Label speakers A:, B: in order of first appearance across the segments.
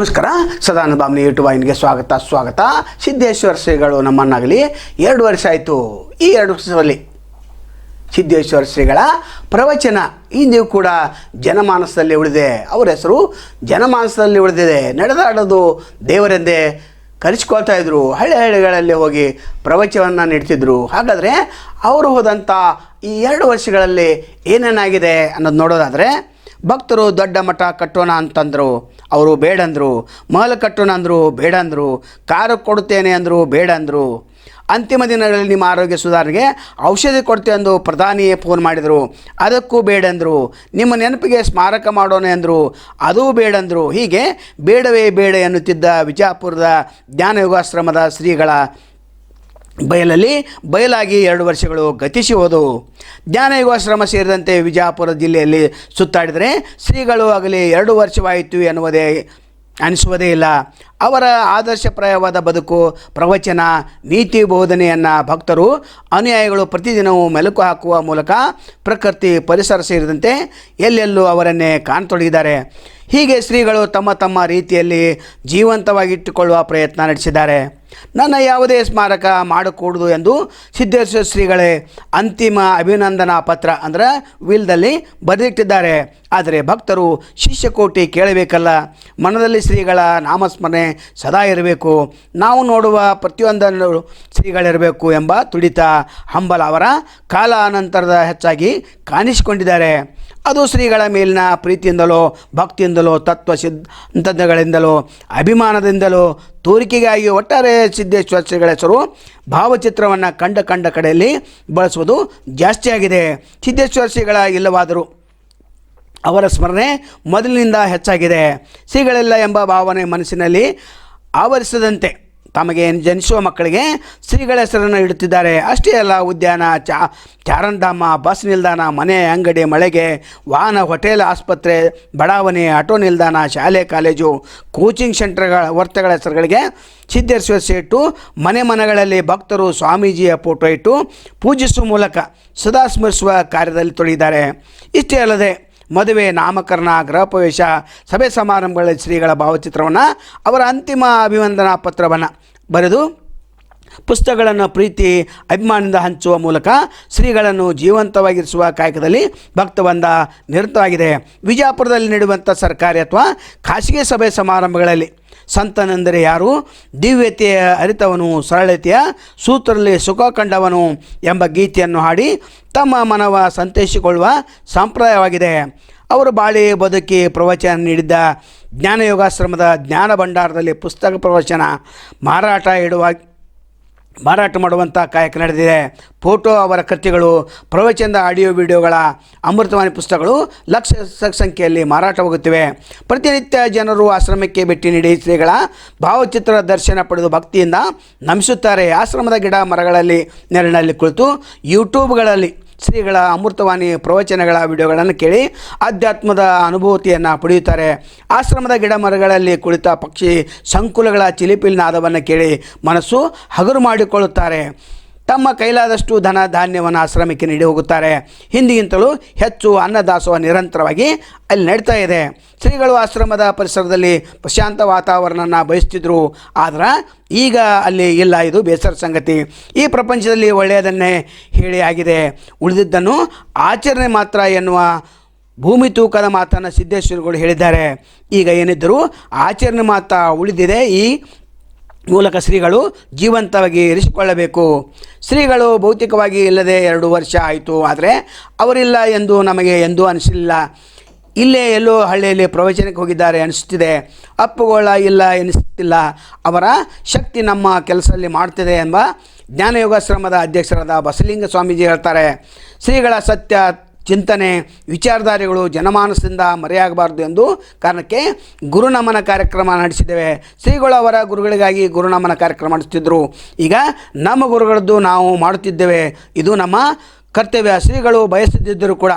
A: Sadananda Bamni YouTube ವಾಹಿನಿಗೆ ಸ್ವಾಗತ ಸ್ವಾಗತ. ಸಿದ್ದೇಶ್ವರ ಶ್ರೀಗಳು ನಮ್ಮನ್ನಾಗಲಿ. ಎರಡು ವರ್ಷ ಆಯಿತು. ಈ ಎರಡು ವರ್ಷದಲ್ಲಿ ಸಿದ್ದೇಶ್ವರ ಶ್ರೀಗಳ ಪ್ರವಚನ ಇಂದಿಗೂ ಕೂಡ ಜನಮಾನಸದಲ್ಲಿ ಉಳಿದೆ ಅವರ ಹೆಸರು ಜನಮಾನಸದಲ್ಲಿ ಉಳಿದಿದೆ. ನಡೆದಾಡೋದು ದೇವರೆಂದೇ ಕರೆಸ್ಕೊಳ್ತಾ ಇದ್ರು. ಹಳ್ಳಿ ಹಳ್ಳಿಗಳಲ್ಲಿ ಹೋಗಿ ಪ್ರವಚನವನ್ನು ನೀಡ್ತಿದ್ರು. ಹಾಗಾದರೆ ಅವರು ಹೋದಂಥ ಈ ಎರಡು ವರ್ಷಗಳಲ್ಲಿ ಏನೇನಾಗಿದೆ ಅನ್ನೋದು ನೋಡೋದಾದರೆ ಭಕ್ತರು ದೊಡ್ಡ ಮಠ ಕಟ್ಟೋಣ ಅಂತಂದರು, ಅವರು ಬೇಡಂದರು, ಮಹಲ್ ಕಟ್ಟೋಣ ಅಂದರು, ಬೇಡಂದರು, ಕಾರು ಕೊಡುತ್ತೇನೆ ಅಂದರು, ಬೇಡಂದರು. ಅಂತಿಮ ದಿನಗಳಲ್ಲಿ ನಿಮ್ಮ ಆರೋಗ್ಯ ಸುಧಾರಣೆಗೆ ಔಷಧಿ ಕೊಡ್ತೇವೆ ಎಂದು ಪ್ರಧಾನಿಯೇ ಫೋನ್ ಮಾಡಿದರು. ಅದಕ್ಕೂ ಬೇಡಂದರು. ನಿಮ್ಮ ನೆನಪಿಗೆ ಸ್ಮಾರಕ ಮಾಡೋಣ ಅಂದರು. ಅದೂ ಬೇಡಂದರು. ಹೀಗೆ ಬೇಡವೇ ಬೇಡ ಎನ್ನುತ್ತಿದ್ದ ವಿಜಯಪುರದ ಜ್ಞಾನ ಯೋಗಾಶ್ರಮದ ಶ್ರೀಗಳ ಬಯಲಲ್ಲಿ ಬಯಲಾಗಿ ಎರಡು ವರ್ಷಗಳು ಗತಿಸಿ ಹೋದವು ಜ್ಞಾನಯೋಗಾಶ್ರಮ ಸೇರಿದಂತೆ ವಿಜಯಪುರ ಜಿಲ್ಲೆಯಲ್ಲಿ ಸುತ್ತಾಡಿದರೆ ಶ್ರೀಗಳು ಆಗಲಿ ಎರಡು ವರ್ಷವಾಯಿತು ಎನ್ನುವುದೇ ಅನಿಸುವುದೇ ಇಲ್ಲ. ಅವರ ಆದರ್ಶಪ್ರಾಯವಾದ ಬದುಕು, ಪ್ರವಚನ, ನೀತಿ ಬೋಧನೆಯನ್ನು ಭಕ್ತರು ಅನುಯಾಯಿಗಳು ಪ್ರತಿದಿನವೂ ಮೆಲುಕು ಹಾಕುವ ಮೂಲಕ ಪ್ರಕೃತಿ ಪರಿಸರ ಸೇರಿದಂತೆ ಎಲ್ಲೆಲ್ಲೂ ಅವರನ್ನೇ ಕಾಣತೊಡಗಿದ್ದಾರೆ. ಹೀಗೆ ಶ್ರೀಗಳು ತಮ್ಮ ತಮ್ಮ ರೀತಿಯಲ್ಲಿ ಜೀವಂತವಾಗಿಟ್ಟುಕೊಳ್ಳುವ ಪ್ರಯತ್ನ ನಡೆಸಿದ್ದಾರೆ. ನನ್ನ ಯಾವುದೇ ಸ್ಮಾರಕ ಮಾಡಕೂಡದು ಎಂದು ಸಿದ್ದೇಶ್ವರ ಶ್ರೀಗಳೇ ಅಂತಿಮ ಅಭಿನಂದನಾ ಪತ್ರ ಅಂದರೆ ವಿಲ್ದಲ್ಲಿ ಬರೆದಿಟ್ಟಿದ್ದಾರೆ. ಆದರೆ ಭಕ್ತರು ಶಿಷ್ಯಕೋಟಿ ಕೇಳಬೇಕಲ್ಲ? ಮನದಲ್ಲಿ ಶ್ರೀಗಳ ನಾಮಸ್ಮರಣೆ ಸದಾ ಇರಬೇಕು. ನಾವು ನೋಡುವ ಪ್ರತಿಯೊಂದನ್ನು ಶ್ರೀಗಳಿರಬೇಕು ಎಂಬ ತುಡಿತ ಹಂಬಲ ಅವರ ಕಾಲ ಅನಂತರದ ಹೆಚ್ಚಾಗಿ ಕಾಣಿಸಿಕೊಂಡಿದ್ದಾರೆ. ಅದು ಶ್ರೀಗಳ ಮೇಲಿನ ಪ್ರೀತಿಯಿಂದಲೋ, ಭಕ್ತಿಯಿಂದಲೋ ತತ್ವ ಸಿದ್ಧಾಂತಗಳಿಂದಲೋ ಅಭಿಮಾನದಿಂದಲೋ, ತೋರಿಕೆಗಾಗಿ ಒಟ್ಟಾರೆ ಸಿದ್ದೇಶ್ವರ ಹೆಸರು ಭಾವಚಿತ್ರವನ್ನು ಕಂಡ ಕಂಡ ಕಡೆಯಲ್ಲಿ ಬಳಸುವುದು ಜಾಸ್ತಿಯಾಗಿದೆ ಸಿದ್ದೇಶ್ವರ ಶ್ರೀಗಳ ಇಲ್ಲವಾದರೂ ಅವರ ಸ್ಮರಣೆ ಮೊದಲಿನಿಂದ ಹೆಚ್ಚಾಗಿದೆ. ಸಿಗಳಿಲ್ಲ ಎಂಬ ಭಾವನೆ ಮನಸ್ಸಿನಲ್ಲಿ ಆವರಿಸದಂತೆ ತಮಗೆ ಜನಿಸುವ ಮಕ್ಕಳಿಗೆ ಶ್ರೀಗಳ ಹೆಸರನ್ನು ಇಡುತ್ತಿದ್ದಾರೆ. ಅಷ್ಟೇ ಅಲ್ಲ, ಉದ್ಯಾನ, ಚಾ ಚಾರಣಧಾಮ ಬಸ್ ನಿಲ್ದಾಣ, ಮನೆ, ಅಂಗಡಿ, ಮಳೆಗೆ, ವಾಹನ, ಹೋಟೆಲ್, ಆಸ್ಪತ್ರೆ, ಬಡಾವಣೆ, ಆಟೋ ನಿಲ್ದಾಣ, ಶಾಲೆ, ಕಾಲೇಜು, ಕೋಚಿಂಗ್ ಸೆಂಟರ್ಗಳ ವರ್ತಗಳ ಹೆಸರುಗಳಿಗೆ ಸಿದ್ಧರಿಸುವ ಸೇಟು, ಮನೆ ಮನೆಗಳಲ್ಲಿ ಭಕ್ತರು ಸ್ವಾಮೀಜಿಯ ಫೋಟೋ ಇಟ್ಟು ಪೂಜಿಸುವ ಮೂಲಕ ಸದಾ ಸ್ಮರಿಸುವ ಕಾರ್ಯದಲ್ಲಿ ತೊಡಗಿದ್ದಾರೆ. ಇಷ್ಟೇ ಅಲ್ಲದೆ ಮದುವೆ, ನಾಮಕರಣ ಗೃಹ ಸಭೆ ಸಮಾರಂಭಗಳಲ್ಲಿ ಶ್ರೀಗಳ ಭಾವಚಿತ್ರವನ್ನು ಅವರ ಅಂತಿಮ ಅಭಿವಂದನಾ ಪತ್ರವನ್ನು ಬರೆದು ಪುಸ್ತಕಗಳನ್ನು ಪ್ರೀತಿ, ಅಭಿಮಾನದಿಂದ ಹಂಚುವ ಮೂಲಕ ಶ್ರೀಗಳನ್ನು ಜೀವಂತವಾಗಿರಿಸುವ ಕಾಯಕದಲ್ಲಿ ಭಕ್ತವಂದ ನಿರತವಾಗಿದೆ. ವಿಜಯಪುರದಲ್ಲಿ ನಡೆಯುವಂಥ ಸರ್ಕಾರಿ ಅಥವಾ ಖಾಸಗಿ ಸಭೆ ಸಮಾರಂಭಗಳಲ್ಲಿ ಸಂತನೆಂದರೆ ಯಾರು? ದಿವ್ಯತೆಯ ಅರಿತವನು, ಸರಳತೆಯ ಸೂತ್ರದಲ್ಲಿ ಸುಖ ಕಂಡವನು ಎಂಬ ಗೀತೆಯನ್ನು ಹಾಡಿ ತಮ್ಮ ಮನವ ಸಂತೈಸಿಕೊಳ್ಳುವ ಸಂಪ್ರದಾಯವಾಗಿದೆ. ಅವರು ಬಾಳೆ, ಬದುಕಿ ಪ್ರವಚನ ನೀಡಿದ್ದ ಜ್ಞಾನಯೋಗಾಶ್ರಮದ ಜ್ಞಾನ ಭಂಡಾರದಲ್ಲಿ ಪುಸ್ತಕ ಪ್ರವಚನ ಮಾರಾಟ ಇಡುವ ಮಾರಾಟ ಮಾಡುವಂಥ ಕಾಯಕ ನಡೆದಿದೆ. ಫೋಟೋ ಅವರ ಕೃತಿಗಳು, ಪ್ರವಚನದ ಆಡಿಯೋ ವಿಡಿಯೋಗಳ, ಅಮೃತವಾಣಿ ಪುಸ್ತಕಗಳು ಲಕ್ಷ ಸಂಖ್ಯೆಯಲ್ಲಿ ಮಾರಾಟವಾಗುತ್ತಿವೆ. ಪ್ರತಿನಿತ್ಯ ಜನರು ಆಶ್ರಮಕ್ಕೆ ಭೇಟಿ ನೀಡಿ ಶ್ರೀಗಳ ಭಾವಚಿತ್ರ ದರ್ಶನ ಪಡೆದು ಭಕ್ತಿಯಿಂದ ನಮಿಸುತ್ತಾರೆ. ಆಶ್ರಮದ ಗಿಡ ಮರಗಳಲ್ಲಿ ನೆರಳಿನಲ್ಲಿ ಕುಳಿತು ಯೂಟ್ಯೂಬ್ಗಳಲ್ಲಿ ಶ್ರೀಗಳ ಅಮೃತವಾಣಿ ಪ್ರವಚನಗಳ ವಿಡಿಯೋಗಳನ್ನು ಕೇಳಿ ಆಧ್ಯಾತ್ಮದ ಅನುಭೂತಿಯನ್ನು ಪಡೆಯುತ್ತಾರೆ. ಆಶ್ರಮದ ಗಿಡ ಮರಗಳಲ್ಲಿ ಕುಳಿತ ಪಕ್ಷಿ ಸಂಕುಲಗಳ ಚಿಲಿಪಿಲಿ ನಾದವನ್ನು ಕೇಳಿ ಮನಸ್ಸು ಹಗುರು ಮಾಡಿಕೊಳ್ಳುತ್ತಾರೆ. ತಮ್ಮ ಕೈಲಾದಷ್ಟು ಧನ ಧಾನ್ಯವನ್ನು ಆಶ್ರಮಕ್ಕೆ ನೀಡಿ ಹೋಗುತ್ತಾರೆ. ಹಿಂದಿಗಿಂತಲೂ ಹೆಚ್ಚು ಅನ್ನದಾಸೋಹ ನಿರಂತರವಾಗಿ ಅಲ್ಲಿ ನಡೀತಾ ಇದೆ. ಶ್ರೀಗಳು ಆಶ್ರಮದ ಪರಿಸರದಲ್ಲಿ ಪ್ರಶಾಂತ ವಾತಾವರಣನ ಬಯಸ್ತಿದ್ರು. ಆದ್ರೆ ಈಗ ಅಲ್ಲಿ ಇಲ್ಲ, ಇದು ಬೇಸರ ಸಂಗತಿ. ಈ ಪ್ರಪಂಚದಲ್ಲಿ ಒಳ್ಳೆಯದನ್ನೇ ಹೇಳಿ ಆಗಿದೆ. ಉಳಿದಿದ್ದನ್ನು ಆಚರಣೆ ಮಾತ್ರ ಎನ್ನುವ ಭೂಮಿ ತೂಕದ ಮಾತನ್ನು ಸಿದ್ದೇಶ್ವರಗಳು ಹೇಳಿದ್ದಾರೆ. ಈಗ ಏನಿದ್ದರೂ ಆಚರಣೆ ಮಾತ್ರ ಉಳಿದಿದೆ. ಈ ಮೂಲಕ ಶ್ರೀಗಳು ಜೀವಂತವಾಗಿ ಇರಿಸಿಕೊಳ್ಳಬೇಕು. ಶ್ರೀಗಳು ಭೌತಿಕವಾಗಿ ಇಲ್ಲದೆ ಎರಡು ವರ್ಷ ಆಯಿತು. ಆದರೆ ಅವರಿಲ್ಲ ಎಂದು ನಮಗೆ ಎಂದೂ ಅನಿಸಲಿಲ್ಲ ಇಲ್ಲೇ ಎಲ್ಲೋ ಹಳ್ಳಿಯಲ್ಲಿ ಪ್ರವಚನಕ್ಕೆ ಹೋಗಿದ್ದಾರೆ ಅನಿಸುತ್ತಿದೆ ಅಪ್ಪುಗೋಳ ಇಲ್ಲ ಎನಿಸ್ತಿಲ್ಲ. ಅವರ ಶಕ್ತಿ ನಮ್ಮ ಕೆಲಸದಲ್ಲಿ ಮಾಡ್ತಿದೆ ಎಂಬ ಜ್ಞಾನಯೋಗಾಶ್ರಮದ ಅಧ್ಯಕ್ಷರಾದ ಬಸಲಿಂಗ ಸ್ವಾಮೀಜಿ ಹೇಳ್ತಾರೆ. ಶ್ರೀಗಳ ಸತ್ಯ ಚಿಂತನೆ, ವಿಚಾರಧಾರೆಗಳು ಜನಮಾನಸದಿಂದ ಮರೆಯಾಗಬಾರದು ಎಂದು ಕಾರಣಕ್ಕೆ ಗುರುನಮನ ಕಾರ್ಯಕ್ರಮ ನಡೆಸಿದ್ದೇವೆ. ಶ್ರೀಗಳು ಅವರ ಗುರುಗಳಿಗಾಗಿ ಗುರುನಮನ ಕಾರ್ಯಕ್ರಮ ನಡೆಸ್ತಿದ್ದರು ಈಗ ನಮ್ಮ ಗುರುಗಳದ್ದು ನಾವು ಮಾಡುತ್ತಿದ್ದೇವೆ. ಇದು ನಮ್ಮ ಕರ್ತವ್ಯ. ಶ್ರೀಗಳು ಬಯಸುತ್ತಿದ್ದರೂ ಕೂಡ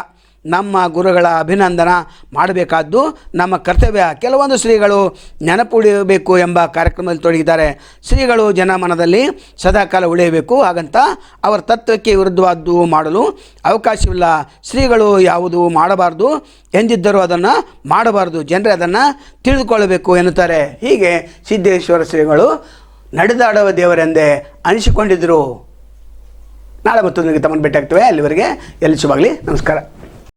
A: ನಮ್ಮ ಗುರುಗಳ ಅಭಿನಂದನ ಮಾಡಬೇಕಾದ್ದು ನಮ್ಮ ಕರ್ತವ್ಯ. ಕೆಲವೊಂದು ಶ್ರೀಗಳು ನೆನಪುಳಿಯಬೇಕು ಎಂಬ ಕಾರ್ಯಕ್ರಮದಲ್ಲಿ ತೊಡಗಿದ್ದಾರೆ. ಶ್ರೀಗಳು ಜನಮನದಲ್ಲಿ ಸದಾಕಾಲ ಉಳಿಯಬೇಕು. ಹಾಗಂತ ಅವರ ತತ್ವಕ್ಕೆ ವಿರುದ್ಧವಾದ್ದು ಮಾಡಲು ಅವಕಾಶವಿಲ್ಲ. ಶ್ರೀಗಳು ಯಾವುದು ಮಾಡಬಾರ್ದು ಎಂದಿದ್ದರೂ ಅದನ್ನು ಮಾಡಬಾರ್ದು. ಜನರೇ ಅದನ್ನು ತಿಳಿದುಕೊಳ್ಳಬೇಕು ಎನ್ನುತ್ತಾರೆ. ಹೀಗೆ ಸಿದ್ದೇಶ್ವರ ಶ್ರೀಗಳು ನಡೆದಾಡುವ ದೇವರೆಂದೇ ಅನಿಸಿಕೊಂಡಿದ್ದರು ನಾಳೆ ಮತ್ತೊಂದಿಗೆ ತಮ್ಮನ್ನು ಭೇಟಿ ಆಗ್ತೇವೆ ಅಲ್ಲಿವರೆಗೆ ಎಲ್ಲಿ ಶುಭಾಗಲಿ. ನಮಸ್ಕಾರ.